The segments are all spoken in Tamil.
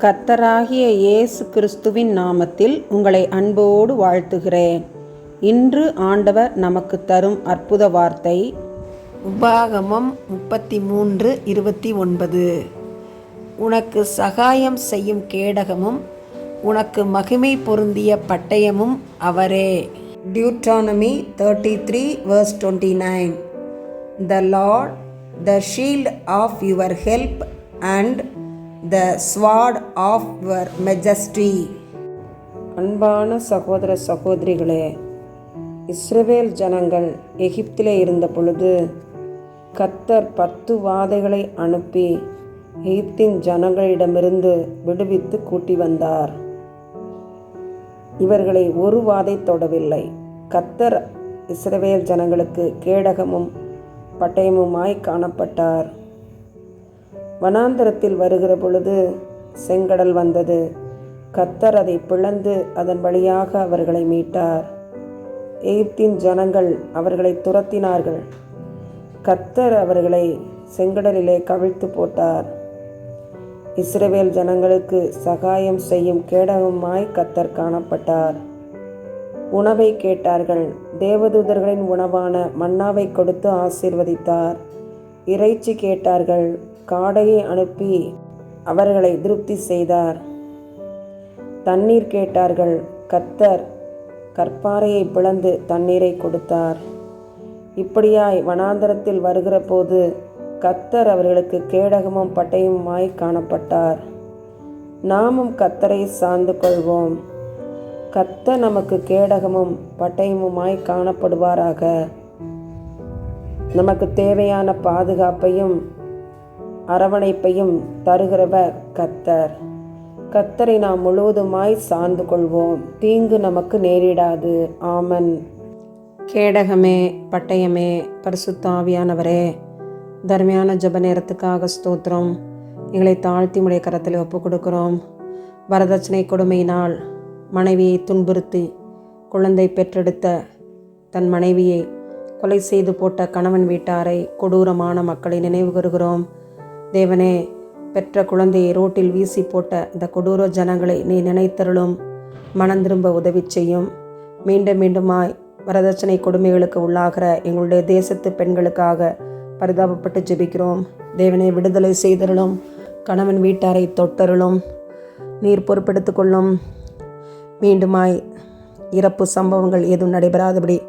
கர்த்தராகிய இயேசு கிறிஸ்துவின் நாமத்தில் உங்களை அன்போடு வாழ்த்துகிறேன். இன்று ஆண்டவர் நமக்கு தரும் அற்புத வார்த்தை உபாகமம் முப்பத்தி மூன்று இருபத்தி ஒன்பது. உனக்கு சகாயம் செய்யும் கேடகமும் உனக்கு மகிமை பொருந்திய பட்டயமும் அவரே. Deuteronomy thirty three verse twenty nine the lord the shield of your help and the sword of your majesty அன்பான சகோதர சகோதரிகளே இஸ்ரவேல் ஜனங்கள் எகிப்திலே இருந்த பொழுது கத்தர் பத்து வாதைகளை அனுப்பி எகிப்தின் ஜனங்களிடமிருந்து விடுவித்து கூட்டி வந்தார். இவர்களை ஒரு வாதை தொடவில்லை. கத்தர் இஸ்ரவேல் ஜனங்களுக்கு கேடகமும் பட்டயமுமாய் காணப்பட்டார். வனாந்தரத்தில் வருகிற பொழுது செங்கடல் வந்தது. கத்தர் அதை பிளந்து அதன் வழியாக அவர்களை மீட்டார். எகிப்தின் ஜனங்கள் அவர்களை துரத்தினார்கள். கத்தர் அவர்களை செங்கடலிலே கவிழ்த்து போட்டார். இஸ்ரவேல் ஜனங்களுக்கு சகாயம் செய்யும் கேடகமாய் கத்தர் காணப்பட்டார். உணவை கேட்டார்கள். தேவதூதர்களின் உணவான மன்னாவை கொடுத்து ஆசீர்வதித்தார். இறைச்சி கேட்டார்கள். காடையை அனுப்பி அவர்களை திருப்தி செய்தார். தண்ணீர் கேட்டார்கள். கத்தர் கற்பாறையை பிளந்து தண்ணீரை கொடுத்தார். இப்படியாய் வனாந்தரத்தில் வருகிற போது கத்தர் அவர்களுக்கு கேடகமும் பட்டயமுமாய் காணப்பட்டார். நாமும் கத்தரை சார்ந்து கொள்வோம். கத்த நமக்கு கேடகமும் பட்டயமுமாய் காணப்படுவாராக. நமக்கு தேவையான பாதுகாப்பையும் அரவணைப்பையும் தருகிறவர் கத்தர். கத்தரை நாம் முழுவதுமாய் சார்ந்து கொள்வோம். தீங்கு நமக்கு நேரிடாது. ஆமன். கேடகமே பட்டயமே பரிசுத்தாவியானவரே தர்மையான ஜப நேரத்துக்காக ஸ்தோத்திரம். எங்களை தாழ்த்தி முடைய கரத்தில் ஒப்புக் கொடுக்கிறோம் வரதட்சணை கொடுமையினால் மனைவியை துன்புறுத்தி குழந்தை பெற்றெடுத்த தன் மனைவியை கொலை செய்து போட்ட கணவன் வீட்டாரை கொடூரமான மக்களை நினைவு கூறுகிறோம். தேவனே பெற்ற குழந்தையை ரோட்டில் வீசி போட்ட இந்த கொடூர ஜனங்களை நீ நினைத்தருளும். மனம் திரும்ப உதவி செய்யும். மீண்டும் மீண்டுமாய் வரதட்சணை கொடுமைகளுக்கு உள்ளாகிற எங்களுடைய தேசத்து பெண்களுக்காக பரிதாபப்பட்டு ஜெபிக்கிறோம். தேவனை விடுதலை செய்தருளும். கணவன் வீட்டாரை தொட்டருளும். நீர் பொறுப்பெடுத்துக் கொள்ளும். மீண்டுமாய் இறப்பு சம்பவங்கள் எதுவும் நடைபெறாதபடி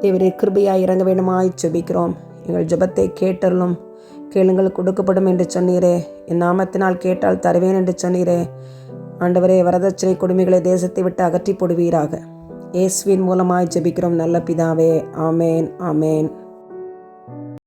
தேவரே கிருபையாய் இறங்க வேண்டுமாய் ஜெபிக்கிறோம். எங்கள் ஜெபத்தை கேட்டருளும். கேளுங்கள் கொடுக்கப்படும் என்று சொன்னீரே. என் நாமத்தினால் கேட்டால் தருவேன் என்று சொன்னீரே. ஆண்டவரே வரதட்சணை கொடுமைகளை தேசத்தை விட்டு அகற்றி போடுவீராக. இயேசுவின் மூலமாய் ஜெபிக்கிறோம் நல்ல பிதாவே. ஆமேன் ஆமேன்.